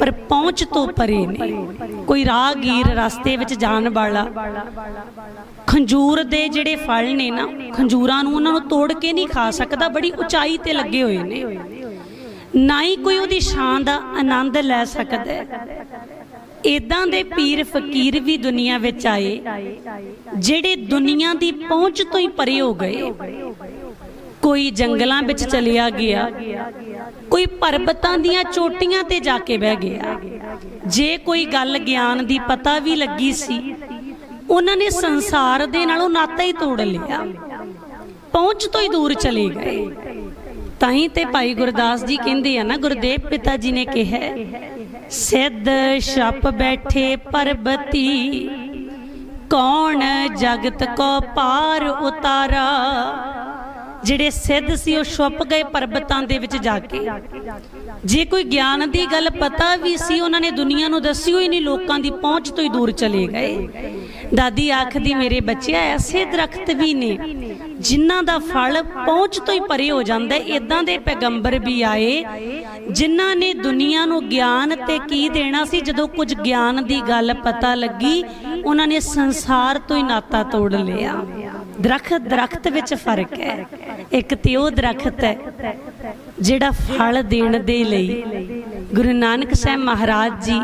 ਪਰ ਪਹੁੰਚ ਤੋਂ ਪਰੇ ਨੇ। ਕੋਈ ਰਾਹਗੀਰ ਰਸਤੇ ਵਿੱਚ ਜਾਣ ਵਾਲਾ। ਖੰਜੂਰ ਦੇ ਜਿਹੜੇ ਫਲ ਨੇ ਨਾ ਖੰਜੂਰਾਂ ਨੂੰ ਉਹਨਾਂ ਨੂੰ ਤੋੜ ਕੇ ਨਹੀਂ ਖਾ ਸਕਦਾ ਬੜੀ ਉਚਾਈ ਤੇ ਲੱਗੇ ਹੋਏ ਨੇ। ਨਾ। ਹੀ ਕੋਈ ਉਹਦੀ ਸ਼ਾਨ ਦਾ ਆਨੰਦ ਲੈ ਸਕਦਾ ਹੈ। ਇਦਾਂ ਦੇ ਪੀਰ ਫਕੀਰ ਵੀ ਦੁਨੀਆ ਵਿੱਚ ਆਏ ਜਿਹੜੇ ਦੁਨੀਆ ਦੀ ਪਹੁੰਚ ਤੋਂ ਹੀ ਪਰੇ ਹੋ ਗਏ। ਕੋਈ ਜੰਗਲਾਂ ਵਿੱਚ ਚਲਿਆ ਗਿਆ। ਕੋਈ ਪਰਬਤਾਂ ਦੀਆਂ ਚੋਟੀਆਂ ਤੇ ਜਾ ਕੇ ਬਹਿ ਗਿਆ। ਜੇ ਕੋਈ ਗੱਲ ਗਿਆਨ ਦੀ ਪਤਾ ਵੀ ਲੱਗੀ ਸੀ, ਉਹਨਾਂ ਨੇ ਸੰਸਾਰ ਦੇ ਨਾਲੋਂ ਨਾਤਾ ਹੀ ਤੋੜ ਲਿਆ। ਪਹੁੰਚ ਤੋਂ ਹੀ ਦੂਰ ਚਲੇ ਗਏ। ਤਾਂ ਹੀ ਤੇ ਭਾਈ ਗੁਰਦਾਸ ਜੀ ਕਹਿੰਦੇ ਆ ਨਾ, ਗੁਰਦੇਵ ਪਿਤਾ ਜੀ ਨੇ ਕਿਹਾ, ਸਿੱਧ ਛੱਪ ਬੈਠੇ ਪਰਬਤੀ, ਕੌਣ ਜਗਤ ਕੋ ਪਾਰ ਉਤਾਰਾ? ਜਿਹੜੇ ਸਿੱਧ ਸੀ, ਉਹ ਛੁਪ ਗਏ ਪਰਬਤਾਂ ਦੇ ਵਿੱਚ ਜਾ ਕੇ। ਜੇ ਕੋਈ ਗਿਆਨ ਦੀ ਗੱਲ ਪਤਾ ਵੀ ਸੀ, ਉਹਨਾਂ ਨੇ ਦੁਨੀਆ ਨੂੰ ਦੱਸੀ ਹੋਈ ਨਹੀਂ ਲੋਕਾਂ ਦੀ ਪਹੁੰਚ ਤੋਂ ਹੀ ਦੂਰ ਚਲੇ ਗਏ। ਦਾਦੀ ਆਖਦੀ, ਮੇਰੇ ਬੱਚਿਆ, ਐਸੇ ਦਰਖਤ ਵੀ ਨੇ, ਜਿਨ੍ਹਾਂ ਦਾ ਫਲ ਪਹੁੰਚ ਤੋਂ ਹੀ ਪਰੇ ਹੋ ਜਾਂਦਾ ਹੈ। ਇਦਾਂ ਦੇ ਪੈਗੰਬਰ ਵੀ ਆਏ, ਜਿਨ੍ਹਾਂ ਨੇ ਦੁਨੀਆ ਨੂੰ ਗਿਆਨ ਤੇ ਕੀ ਦੇਣਾ ਸੀ? ਜਦੋਂ ਕੁਝ ਗਿਆਨ ਦੀ ਗੱਲ ਪਤਾ ਲੱਗੀ ਉਹਨਾਂ ਨੇ ਸੰਸਾਰ ਤੋਂ ਹੀ ਨਾਤਾ ਤੋੜ ਲਿਆ। ਦਰਖਤ ਦਰਖਤ ਵਿੱਚ ਫ਼ਰਕ ਹੈ। ਇੱਕ ਤੇ ਉਹ ਦਰਖਤ ਹੈ ਜਿਹੜਾ ਫਲ ਦੇਣ ਦੇ ਲਈ ਗੁਰੂ ਨਾਨਕ ਸਾਹਿਬ ਮਹਾਰਾਜ ਜੀ